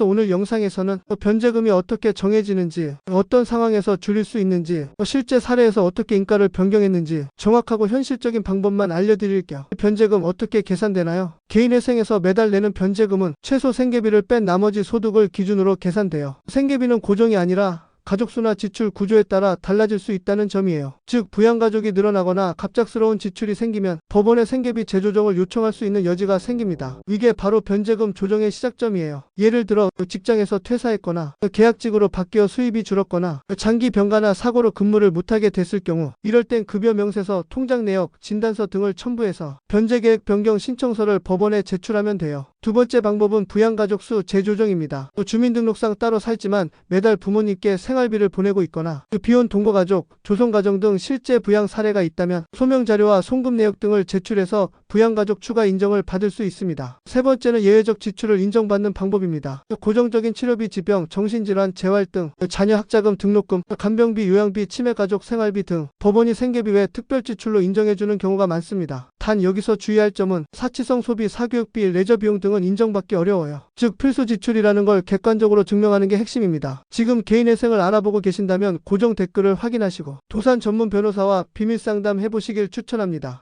또 오늘 영상에서는 변제금이 어떻게 정해지는지, 어떤 상황에서 줄일 수 있는지, 실제 사례에서 어떻게 인가를 변경했는지 정확하고 현실적인 방법만 알려드릴게요. 변제금 어떻게 계산되나요? 개인회생에서 매달 내는 변제금은 최소 생계비를 뺀 나머지 소득을 기준으로 계산돼요. 생계비는 고정이 아니라 가족수나 지출 구조에 따라 달라질 수 있다는 점이에요. 즉, 부양가족이 늘어나거나 갑작스러운 지출이 생기면 법원에 생계비 재조정을 요청할 수 있는 여지가 생깁니다. 이게 바로 변제금 조정의 시작점이에요. 예를 들어 직장에서 퇴사했거나 계약직으로 바뀌어 수입이 줄었거나 장기 병가나 사고로 근무를 못하게 됐을 경우 이럴 땐 급여 명세서, 통장 내역, 진단서 등을 첨부해서 변제계획 변경 신청서를 법원에 제출하면 돼요. 두 번째 방법은 부양가족 수 재조정입니다. 또 주민등록상 따로 살지만 매달 부모님께 생활비를 보내고 있거나 그 비혼 동거가족, 조성가정 등 실제 부양 사례가 있다면 소명자료와 송금 내역 등을 제출해서 부양가족 추가 인정을 받을 수 있습니다. 세 번째는 예외적 지출을 인정받는 방법입니다. 고정적인 치료비, 지병, 정신질환, 재활 등 자녀 학자금, 등록금, 간병비, 요양비, 치매가족 생활비 등 법원이 생계비 외 특별 지출로 인정해주는 경우가 많습니다. 단 여기서 주의할 점은 사치성 소비, 사교육비, 레저 비용 등은 인정받기 어려워요. 즉 필수 지출이라는 걸 객관적으로 증명하는 게 핵심입니다. 지금 개인회생을 알아보고 계신다면 고정 댓글을 확인하시고 도산 전문 변호사와 비밀 상담 해보시길 추천합니다.